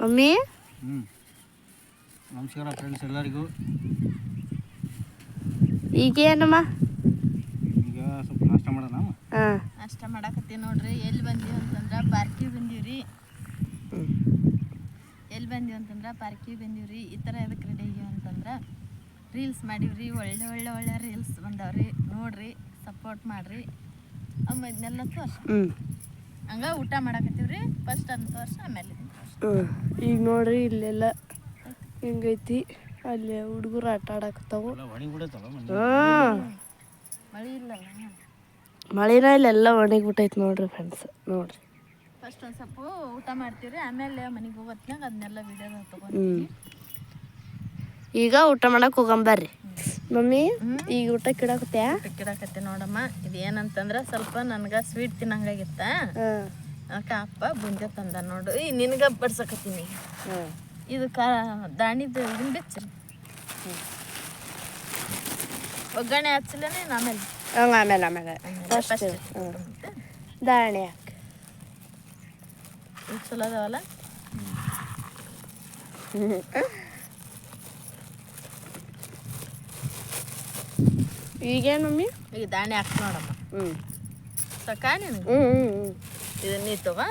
Mummy? ಹ್ಞೂ ನಮಸ್ಕಾರ friends ಎಲ್ಲರಿಗೂ. ಈಗೇನಮ್ಮ? ಈಗ ಸ್ವಲ್ಪ ನಾಷ್ಟ ಮಾಡೋಣ? ಹಾಂ. ನಾಷ್ಟ ಮಾಡಾಕತ್ತೀವಿ ನೋಡ್ರಿ. ಎಲ್ಲಿ ಬಂದೀವಿ ಅಂತಂದ್ರೆ ಪಾರ್ಕಿ ಬಂದೀವ್ರಿ. ಎಲ್ಲಿ ಬಂದೀವಿ ಅಂತಂದ್ರೆ ಪಾರ್ಕಿ ಬಂದೀವ್ರಿ. ಈ ಥರ ಎದಕ್ಕೆ ರೆಡಿ ಆಗ್ಯಾವ ಅಂತಂದ್ರೆ ರೀಲ್ಸ್ ಮಾಡೀವ್ರಿ. ಒಳ್ಳೆ ಒಳ್ಳೆ ಒಳ್ಳೆ ರೀಲ್ಸ್ ಬಂದಾವ್ರಿ. ನೋಡ್ರಿ ಸಪೋರ್ಟ್ ಮಾಡ್ರಿ. ಅಮ್ಮ ಇದನ್ನೆಲ್ಲ ತೋರ್ಸ. ಹ್ಞೂ ಹಂಗ ಊಟ ಮಾಡಾಕತ್ತೀವ್ರಿ. ಫಸ್ಟ್ ಅಂತ ತೋರ್ಸ ಆಮೇಲೆ ಈಗ ನೋಡ್ರಿ ಇಲ್ಲೆಲ್ಲ ಹೆಂಗೈತಿ? ಅಲ್ಲಿ ಹುಡುಗರು ಆಟ ಆಡಕತ್ತಾವು ಎಲ್ಲ ಒಣಗಿ ಬಿಟ್ಟೈತಿ ಮಂದಿ ಹಾಂ. ಮಳೆ ಇಲ್ಲಲ್ಲ ಮಳೆನ ಇಲ್ಲೆಲ್ಲ ಒಣಗಿಬಿಟ್ಟೈತಿ ನೋಡ್ರಿ ಫ್ರೆಂಡ್ಸ್ ನೋಡ್ರಿ. ಫಸ್ಟ್ ಒಂದು ಸ್ವಲ್ಪ ಊಟ ಮಾಡ್ತೀವ್ರಿ ಆಮೇಲೆ ಮನೆಗೆ ಹೋಗೋತ್ನಾಗ ಅದನ್ನೆಲ್ಲ ವಿಡಿಯೋದಾಗ ತಗೊಂಡು ಈಗ ಊಟ ಮಾಡಕ್ಕೆ ಹೋಗಂಬರ್ರಿ ಮಮ್ಮಿ ಈಗ ಊಟ ಕಿಡಾಕತ್ತೆ ಕಿಡಾಕತ್ತೆ ನೋಡಮ್ಮ. ಇದು ಏನಂತಂದ್ರೆ ಸ್ವಲ್ಪ ನನಗೆ ಸ್ವೀಟ್ ತಿನ್ನಂಗಾಗಿತ್ತ. ಅಪ್ಪ ಬುಂದೆ ತಂದ ನೋಡು. ಈ ನಿನಗೆ ಬಡ್ಸಕತ್ತೀನಿ. ಇದು ಕಾ ದಾಣಿದು ಇದನ್ನ ಒಗ್ಗರಣೆ ಹಚ್ಚಲೇನೆ ಆಮೇಲೆ. ಆಮೇಲೆ ಆಮೇಲೆ. ದಾಣಿ ಹಾಕಿ. ಚಲೋ ಅದಾವಲ್ಲ? ಈಗೇನು ಮಮ್ಮಿ? ಈಗ ದಾಣಿ ಹಾಕಿ ನೋಡಮ್ಮ. ಹ್ಞೂ ಸಾಕಾ ನಿನಗೆ? ಹ್ಞೂ ಹ್ಞೂ ಇದು ನೀ ತಗೋ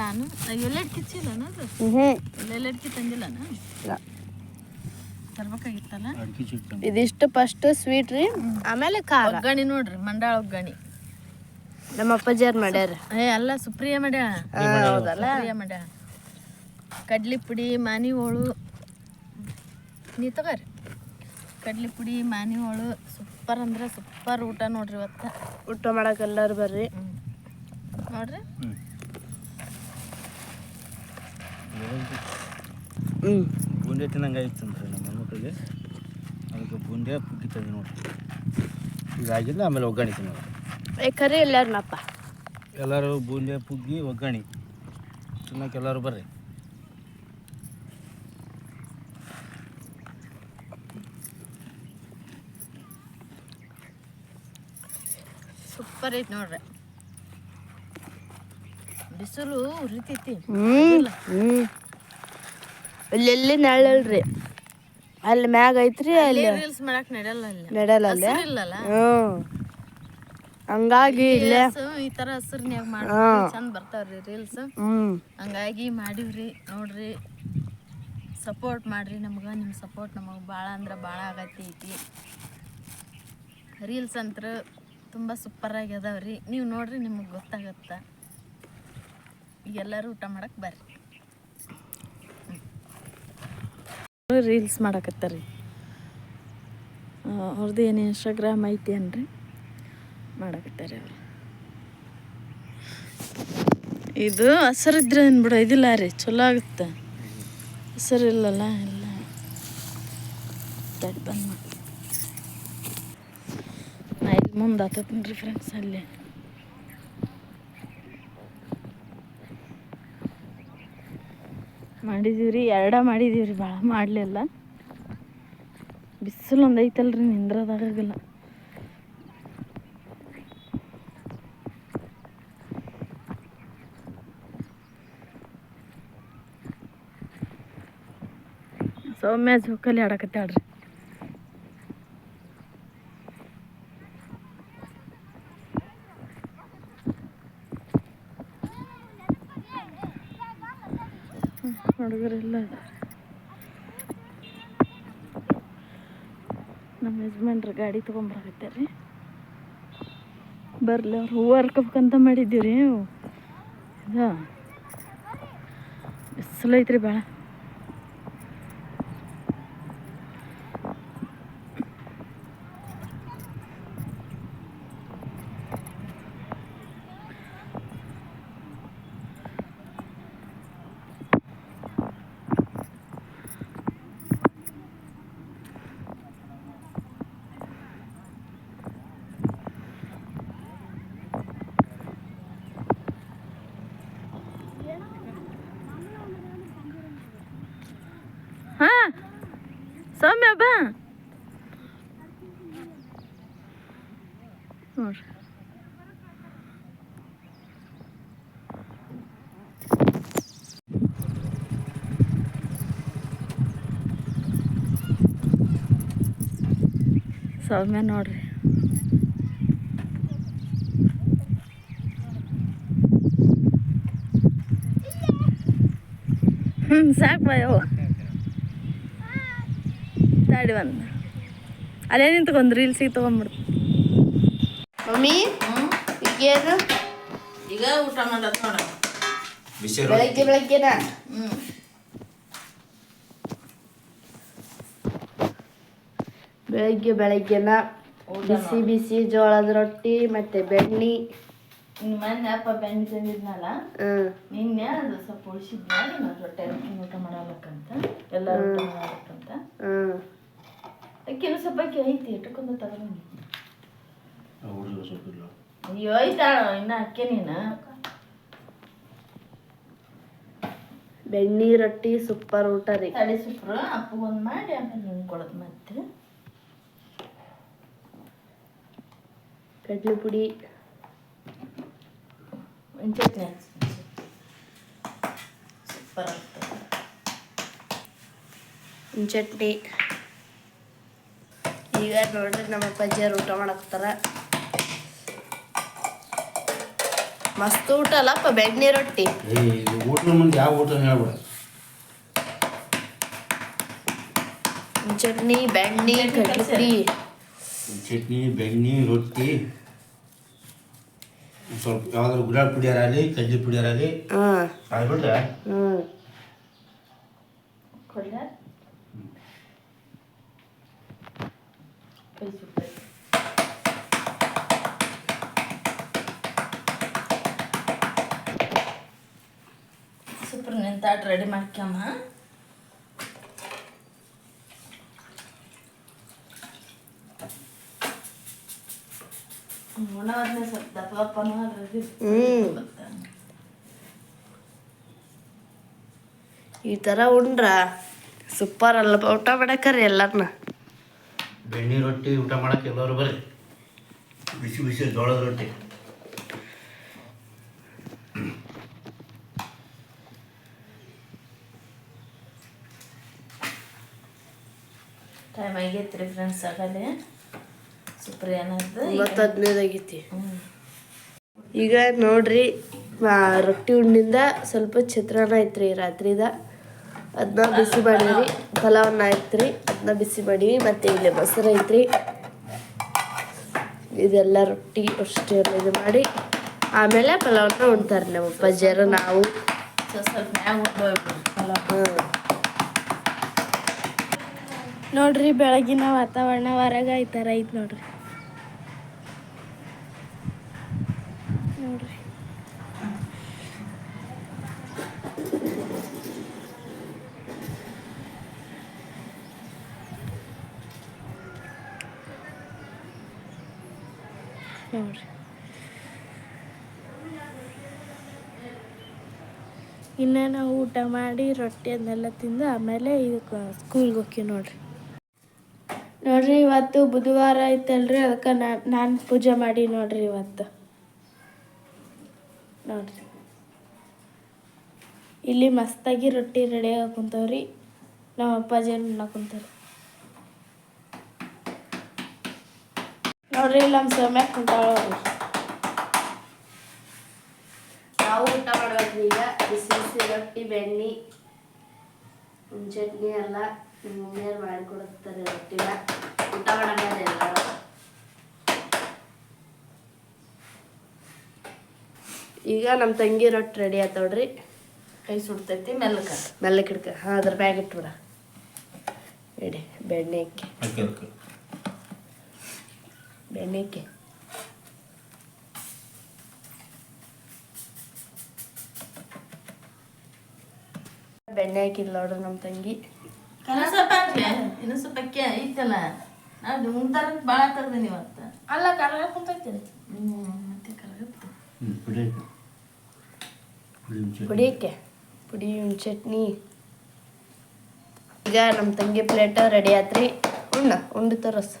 ನಾನು ಎಲ್ಲೆಡ್ ಕಿಚ್ಚಿಲ್ಲ ಅದು? ಹ್ಞೂ ಹ್ಞೂ ಎಲ್ಲೆಡ್ಕಿ ತಂದಿಲ್ಲನ ಇಲ್ಲ. ತರ್ಬೇಕಾಗಿತ್ತಲ್ಲ? ಇದಿಷ್ಟು ಫಸ್ಟ್ ಸ್ವೀಟ್ ರೀ ಆಮೇಲೆ ಖಾರ. ಒಗ್ಗಣಿ ನೋಡ್ರಿ ಮಂಡಾಳ ಒಗ್ಗಣಿ ನಮ್ಮ ಅಪ್ಪಾಜಿಯವ್ರು ಮಾಡ್ಯಾರ. ಏ ಅಲ್ಲ ಸುಪ್ರಿಯ ಮಾಡ್ಯಾಳ? ಹೌದಲ್ಲ. ಮಾಡ್ಯಾಳ. ಕಡ್ಲಿ ಪುಡಿ ಮಾನಿ ಹೋಳು ನೀ ತಗೋರಿ ಕಡ್ಲಿ ಪುಡಿ ಮಾನಿ ಹೋಳು ಸೂಪರ್ ಅಂದ್ರೆ ಸೂಪರ್ ಊಟ ನೋಡ್ರಿ ಇವತ್ತು. ಊಟ ಮಾಡಕ್ಕೆ ಎಲ್ಲರೂ ಬರ್ರಿ. ನೋಡ್ರಿ ಹ್ಞೂ ಬೂಂದೆ ತಿನ್ನಂಗೆ ಆಯ್ತು ಅಂತ ನಮ್ಮ ಮಕ್ಕಳಿಗೆ. ಅದಕ್ಕೆ ಬೂಂದೆ ಪುಗ್ಗಿ ತಂದು ನೋಡಿ ಈಗ ಆಗಿಲ್ಲ ಆಮೇಲೆ ಒಗ್ಗರಣೆ ತಿನ್ನೋದು. ಕರಿ ಎಲ್ಲಾರನಪ್ಪ ಎಲ್ಲರೂ ಬೂಂದೆ ಪುಗ್ಗಿ ಒಗ್ಗರಣೆ. ತಿನ್ನಕ್ಕೆ ಎಲ್ಲರೂ ಬರ್ರಿ. ಸೂಪರ್ ಐತೆ ನೋಡ್ರಿ. ಬಿಸಿಲು ಉರಿತೈತಿ. ಹ್ಮ್ ಹ್ಞೂ ಇಲ್ಲೆಲ್ಲಿ ನೆರಳಲ್ರಿ. ಅಲ್ಲಿ ಮ್ಯಾಗ ಐತ್ರಿ ಅಲ್ಲಿ ರೀಲ್ಸ್ ಮಾಡಕ್ ನಡೆಯಲ್ಲ ಅಲ್ಲಿ. ನಡೆಯಲ್ಲ ಅಲ್ಲಿ? ಇಲ್ಲಲ್ಲ ಹ್ಞೂ ಹಂಗಾಗಿ ಇಲ್ಲೇ ಈ ತರ ಹಸಿರ್ನ್ಯಾಗ ಮಾಡಿ ಚಂದ ಬರ್ತಾವ್ರಿ ರೀಲ್ಸ್ ಹ್ಞೂ ಹಂಗಾಗಿ ಮಾಡಿವ್ರಿ ನೋಡ್ರಿ. ಸಪೋರ್ಟ್ ಮಾಡ್ರಿ ನಮ್ಗೆ ನಿಮ್ಮ ಸಪೋರ್ಟ್ ನಮಗೆ ಭಾಳ ಅಂದ್ರೆ ಭಾಳ ಆಗತ್ತೈತಿ ರೀಲ್ಸ್ ಅಂತ್ರ ತುಂಬ ಸೂಪರಾಗಿ ಅದಾವ್ರಿ. ನೀವು ನೋಡ್ರಿ ನಿಮಗೆ ಗೊತ್ತಾಗತ್ತ? ಎಲ್ಲರೂ ಊಟ ಮಾಡಕ್ಕೆ ಬರ್ರಿ. ರೀಲ್ಸ್ ಮಾಡಕತ್ತಾರಿ. ಅವ್ರದ್ದು ಏನು ಇನ್ಸ್ಟಾಗ್ರಾಮ್ ಐತಿ ಅನ್ರಿ ಮಾಡಕತ್ತಾರೆ ಅವರು. ಇದು ಹಸರಿದ್ರೆ ಬಿಡು, ಇದಿಲ್ಲ ರೀ, ಚಲೋ ಆಗುತ್ತೆ. ಹಸರಿಲ್ಲಲ್ಲ ಇಲ್ಲ. ಬಂದ್ ಮಾಡಿ. ನಾ ಇಲ್ಲಿ ಮುಂದೆ ಆತತ್ತೀನಿ ರೀ ಫ್ರೆಂಡ್ಸ್ ಅಲ್ಲಿ. ಮಾಡಿದೀವಿ ರೀ ಎರಡ ಮಾಡಿದೀವಿ ರೀ ಭಾಳ ಮಾಡಲಿಲ್ಲ ಬಿಸಿಲು ಒಂದು ಐತಲ್ರಿ ನಿಂದ್ರದಾಗಲ್ಲ ಸೌಮ್ಯ ಜೋಕಲ್ಲಿ ಆಡಕತ್ತಾಳ್ರಿ. ಹುಡುಗರೆಲ್ಲ ಇದ್ದಾರೆ ನಮ್ಮ ಯಜಮಾನ್ರ ಗಾಡಿ ತೊಗೊಂಬರಾಕತ್ತಾರೆ. ಬರಲಿ ಅವ್ರು ಹೂವು ಹರ್ಕೋಬೇಕಂತ ಮಾಡಿದ್ದೀವಿ ರೀ ಇದು ಬಿಸಿಲೈತ್ರಿ ಭಾಳ ನೋಡ್ರಿ ಸೌಮ್ಯ ನೋಡ್ರಿ ಹ್ಞೂ ಸಾಕು ಬಾಯೋ ದಾಡಿ ಬಂದು. ಅಲ್ಲೇ ನಿಂತ್ಕೊಂಡು ರೀಲ್ಸಿಗೆ ತೊಗೊಂಬಿಡ್ತು ಮಮ್ಮಿ ಈಗೇನು ಈಗ ಊಟ ಮಾಡತ್ ನೋಡ ಬಿಸಿ ಬೆಳಗ್ಗೆ ಬೆಳಗ್ಗೆನ? ಹ್ಞೂ ಬೆಳಗ್ಗೆ ಬೆಳಗ್ಗೆನ? ಬಿಸಿ ಬಿಸಿ ಜೋಳದ ರೊಟ್ಟಿ ಮತ್ತೆ ಬೆಣ್ಣಿ. ಇನ್ನು ಮೊನ್ನೆ ಅಪ್ಪ ಬೆಣ್ಣೆ ತಂದಿದ್ನಲ್ಲ? ಹ್ಮ್ ನಿನ್ನೆ ಅದು ಸ್ವಲ್ಪ ಉಳಿಸಿದ್ನ ನಾನು ರೊಟ್ಟೆ ಊಟ ಮಾಡಬೇಕಂತ ಎಲ್ಲ ಊಟ ಮಾಡಬೇಕಂತ. ಹ್ಮ್ ಅಕ್ಕಿನ ಸ್ವಲ್ಪ ಅಕ್ಕಿ ಐತಿ ಇಟ್ಕೊಂಡು ತಗೊಂಡು ಹುಡುಗ ಸೊಪ್ಪಿಲ್ಲ ಅಯ್ಯೋ ಐತಾಳ ಇನ್ನ ಅಕ್ಕಿ ನೀನು? ಬೆಣ್ಣಿ ರೊಟ್ಟಿ ಸೂಪರ್ ಊಟ ರೀ. ತಡಿ ಸುಪ್ರು. ಅಪ್ಪಗೊಂದು ಮಾಡಿ ಆಮೇಲೆ ನಿಮ್ಗೆ ಕೊಡೋದು ಮತ್ತೆ. ಕಡ್ಲೆ ಪುಡಿ. ಚಟ್ನಿ ಸೂಪರ್ ಆಗ್ತದೆ. ಚಟ್ನಿ. ಈಗ ನೋಡ್ರಿ ನಮ್ಮ ಅಪ್ಪಾಜಿಯವ್ರು ಊಟ ಮಾಡಕ್ತಾರ ಮಸ್ತ್ ಊಟ ಅಲ್ಲಪ್ಪ ಬೆಣ್ಣೆ ರೊಟ್ಟಿ. ಏ ಊಟದ ಮುಂದೆ ಯಾವ ಊಟ ಹೇಳ್ಬಿಡ. ಹಣ್ಣ್ ಚಟ್ನಿ ಬೆಣ್ಣೆ ಕಡ್ಲೆ. ಪುಡಿ ಚಟ್ನಿ ಬೆಣ್ಣೆ ರೊಟ್ಟಿ. ಒಂದ್ ಸ್ವಲ್ಪ ಯಾವ್ದಾದ್ರು ಗುಲಾಬ್ ಪುಡಿಯಾರಾಗಲಿ ಕಡ್ಲಿ ಪುಡಿಯಾರಾಗಲಿ. ಹ್ಮ್. ಆಗ್ಬಿಟ್ರೆ ಹ್ಮ್. Super ನಿಂತಾಟ ready ಮಾಡ್ಕ್ಯಮ್ಮ. ಉಣವಾದ್ಮೇಲೆ ಸ್ವಲ್ಪ ದಪ್ಪ ದಪ್ಪನೂ ಹ್ಮ್. ಈ ಥರ ಉಂಡ್ರ? ಸೂಪರ್ ಅಲ್ಲಪ್ಪ ಊಟ ಮಾಡಕ್ಕರಿ ಎಲ್ಲಾರನ್ನ ಬೆಣ್ಣೆ ರೊಟ್ಟಿ ಊಟ ಮಾಡಕ್ಕೆ ಎಲ್ಲರೂ ಬರ್ರಿ. ಬಿಸಿ ಬಿಸಿ ಜೋಳದ ರೊಟ್ಟಿ. ಟೈಮ್ ಆಗೈತೆ ರೀ ಫ್ರೆಂಡ್ಸ್ ಆಗಲೇ. ಸೂಪರ್ ಏನಾಯ್ತು ಇವತ್ತು ಹದಿನೈದು ಆಗೈತಿ ಈಗ ನೋಡ್ರಿ ರೊಟ್ಟಿ ಉಂಡಿಂದ ಸ್ವಲ್ಪ ಚಿತ್ರಾನ್ನ ಐತ್ರಿ ರಾತ್ರಿದ. ಅದನ್ನ ಬಿಸಿ ಮಾಡೀವಿ ಪಲಾವನ್ನ ಐತ್ರಿ ಅದನ್ನ ಬಿಸಿ ಮಾಡೀವಿ ಮತ್ತೆ ಇಲ್ಲಿ ಮೊಸರು ಐತ್ರಿ. ಇದೆಲ್ಲ ರೊಟ್ಟಿ ಅಷ್ಟು ಇದು ಮಾಡಿ ಆಮೇಲೆ ಪಲಾವನ್ನ ಉಣ್ತಾರೆ ನಮ್ಮ ಅಪ್ಪಾಜಿಯರು ನಾವು. ಸ್ವಲ್ಪ ಪಲಾವ್. ನೋಡ್ರಿ, ಬೆಳಗಿನ ವಾತಾವರಣ ಹೊರಗೆ ಈ ಥರ ಐತೆ ನೋಡ್ರಿ. ನೋಡ್ರಿ. ನೋಡ್ರಿ. ಇನ್ನು ನಾವು ಊಟ ಮಾಡಿ ರೊಟ್ಟಿ ಅದನ್ನೆಲ್ಲ ತಿಂದು ಆಮೇಲೆ ಇದಕ್ಕೆ ಸ್ಕೂಲ್ಗೆ ಹೋಗಿ ನೋಡ್ರಿ. ನೋಡ್ರಿ, ಇವತ್ತು ಬುಧವಾರ ಐತಲ್ರಿ, ಅದಕ್ಕೆ ನಾನು ಪೂಜೆ ಮಾಡಿ ನೋಡ್ರಿ ಇವತ್ತು. ನೋಡ್ರಿ. ಇಲ್ಲಿ ಮಸ್ತಾಗಿ ರೊಟ್ಟಿ ರೆಡಿ ಕುಂತವ್ರಿ. ನಮ್ಮ ಅಪ್ಪಾಜಿ ಕುಂತಾರ ನೋಡ್ರಿ ನಮ್ಮ ಸೌಮ್ಯ ಕುಂತಾಳ ನಾವು ಊಟ ಮಾಡ್ಬೇಕ್ರಿ ಈಗ ಬಿಸಿ ಬಿಸಿ ರೊಟ್ಟಿ, ಬೆಣ್ಣೆ, ಚಟ್ನಿ ಎಲ್ಲ ನಮ್ಮ ಮಮ್ಮಿಯವ್ರು ಮಾಡಿಕೊಡುತ್ತಾರೆ ರೊಟ್ಟಿನ. ಊಟ ಮಾಡೋಣ ಎಲ್ಲರೂ. ಈಗ ನಮ್ಮ ತಂಗಿ ರೊಟ್ಟಿ ರೆಡಿ ಆತವ್ರಿ ಕೈ ಸುಡ್ತೈತಿ ಮೆಲ್ಲಕ. ಮೆಲ್ಲ ಕಿಡ್ಕ ಹಾಂ ಅದ್ರ ಬ್ಯಾಗ್ ಇಟ್ಬಿಡ ಇಡಿ ಬೆಣ್ಣೆ ಅಕ್ಕಿ. ಬೆಣ್ಣೆ ಅಕ್ಕಿ. ಬೆಣ್ಣೆ ಹಾಕಿಲ್ಲ ನೋಡ್ರಿ ನಮ್ಮ ತಂಗಿ. ಇನ್ನು ಸ್ವಲ್ಪ ಹಾಕ್ಲೆ ಇನ್ನು ಸ್ವಲ್ಪ ಅಕ್ಕಿ ಐತಲ್ಲ ನಾವು ಉಂಟಾರ ಭಾಳ ತಗ್ದೀನಿ ಇವತ್ತು ಅಲ್ಲ ಕರಗ ಕುಂತೈತಿ ಹ್ಞೂ ಮತ್ತೆ ಕರಗುತ್ತೆ ಹ್ಞೂ ಪುಡಿ ಚಟ್ನಿ. ಪುಡಿ ಇಕ್ಕೆ ಚಟ್ನಿ. ಈಗ ನಮ್ಮ ತಂಗಿ ಪ್ಲೇಟ್ ರೆಡಿ ಆತ್ರಿ. ಉಣ್ಣ ಉಂಡು ತರಸ್.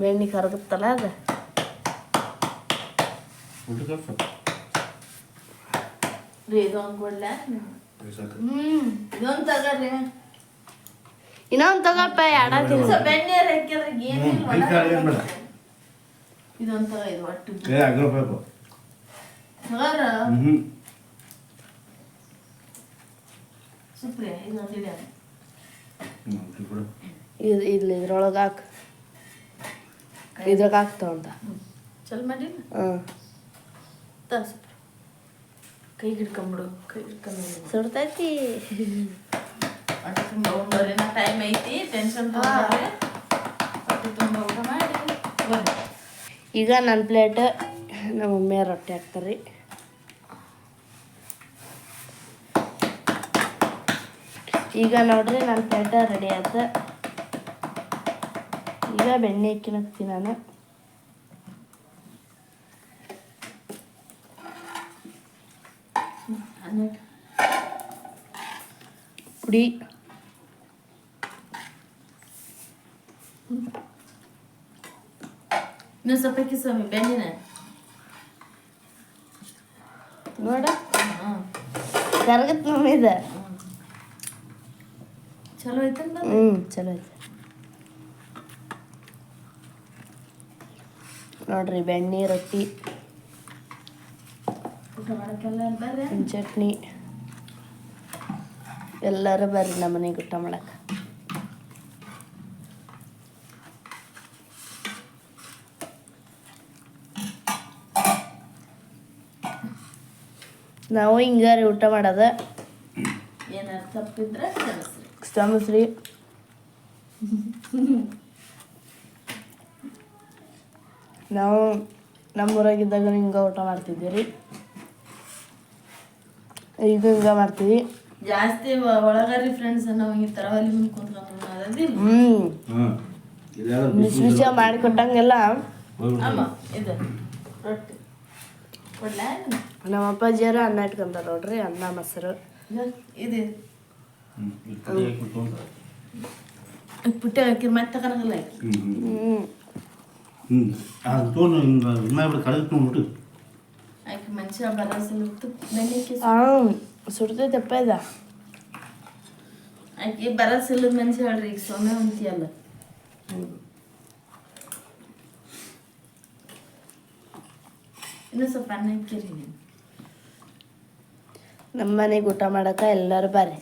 ಬೆಣ್ಣೆ ಕರಗುತ್ತಲ್ಲ ಅದು? ರೀ ಇದು ಒಂದು ಕೊಡ್ಲ? ಇದೊಂದು ತಗೋರಿ. ಇನ್ನೊಂದು ತಗೋಪ್ಪ ಎರಡ ದಿವಸ ಬೆಣ್ಣೆ ಹಾಕಿದ್ರೆ ಏನಿಲ್ಲ ಇದೊಂದು ತಗೋ ಇದು ಒಟ್ಟು. ಏ ತಗೋರ ಸುಪ್ರಿಯ ಇದೊಂದು ಇಡ ಇದು ಇಲ್ಲಿ ಇದ್ರೊಳಗೆ ಹಾಕ್. ಇದ್ರಾಗ ಹಾಕ್ತಾವಂತ ಚಲ್ ಮಾಡಿ. ಹಾಂ ತರ್ಸ್. ಕೈ ಹಿಡ್ಕೊಂಬಿಡು ಕೈ ಹಿಡ್ಕೊಂಡು ಸುಡ್ತೈತಿ ಹೊಟ್ಟೆ ತುಂಬ ಟೈಮ್ ಐತಿ ಟೆನ್ಷನ್ ತಗೊಂಡ್ರೆ ಹೊಟ್ಟೆ ತುಂಬ ಊಟ ಮಾಡಿ ಬರ್ರಿ. ಈಗ ನನ್ನ ಪ್ಲೇಟ್ ನಮ್ಮ ಮಮ್ಮಿಯ ರೊಟ್ಟಿ ಹಾಕ್ತಾರೆ ಈಗ ನೋಡ್ರಿ ನನ್ನ ಪ್ಲೇಟ ರೆಡಿ ಆಯ್ತು. ಈಗ ಬೆಣ್ಣೆ ಹಾಕಿನಕ್ತೀನಿ ನಾನು. ಪುಡಿ ಇನ್ನೊಂದು ಸ್ವಲ್ಪ ಕಿಸ್ವಾಮಿ ಸ್ವಾಮಿ ಬೆಣ್ಣಿನ ನೋಡ ಹಾಂ ಕರಗತ್ ಮಮ್ಮಿ ಇದೆ ಚಲೋ ಐತೆ ಹ್ಞೂ ಚಲೋ ಐತೆ ನೋಡ್ರಿ ಬೆಣ್ಣೆ ರೊಟ್ಟಿ ಊಟ ಬರ್ರಿ ಚಟ್ನಿ. ಎಲ್ಲರೂ ಬರ್ರಿ ನಮ್ಮ ಮನೆಗೆ ಊಟ ಮಾಡಕ್ಕೆ ನಾವು ಹಿಂಗಾರಿ ಊಟ ಮಾಡೋದ. ಏನಾರು ತಪ್ಪಿದ್ರೆ ಕ್ಷಮಿಸ್ರಿ. ನಾವು ನಮ್ಮೂರಾಗಿದ್ದಾಗ ಹಿಂಗೆ ಊಟ ಮಾಡ್ತಿದ್ದೀರಿ. ರೀ ಈಗ ಹಿಂಗೆ ಮಾಡ್ತೀವಿ. ಜಾಸ್ತಿ ಒಳಗಾರಿ ಫ್ರೆಂಡ್ಸ್ ನಾವು ಈ ಥರ ಅಲ್ಲಿ ಮುಂದೆ ಕುಂತ್ಕೊಂಡು ಮಾಡೋದಿಲ್ಲ ಹ್ಞೂ ಬಿಸಿ ಬಿಸಿ. ಮಾಡಿ ಕೊಟ್ಟಂಗೆಲ್ಲ ಅಮ್ಮ ಇದು ರೊಟ್ಟಿ. ಕೊಡ್ಲಾ ನಮ್ಮ ಅಪ್ಪಾಜಿಯರು ಅನ್ನ ಇಟ್ಕೊಂತಾರ ನೋಡ್ರಿ ಅನ್ನ ಮೊಸರು. ಇದು ಇದು. ಪುಟ್ಟಿ ಹಾಕಿ ಮತ್ತೆ ತಗೊಳಲ್ಲ ಹ್ಮ್ ಹ್ಞೂ ಹ್ಞೂ ಅದು ತೊಗೊಂಡು ಹಿಂಗೆ ಬೆನ್ನಿಕ್ಕೆ ಹಾಂ ಸುಡ್ತೈತಪ್ಪ ಇದ ಆಕೆ ಬರಸಿಲ್ಲದ ಮನುಷ್ಯ ಹೇಳ್ರಿ ಈಗ ಸೊಮ್ಮೆ ಅಂತೀಯಲ್ಲ ಇನ್ನೂ ಸ್ವಲ್ಪ ಅನ್ನ ನಮ್ಮ ಮನೆಗೆ ಊಟ ಮಾಡಕ್ಕೆ ಎಲ್ಲರೂ ಬರ್ರಿ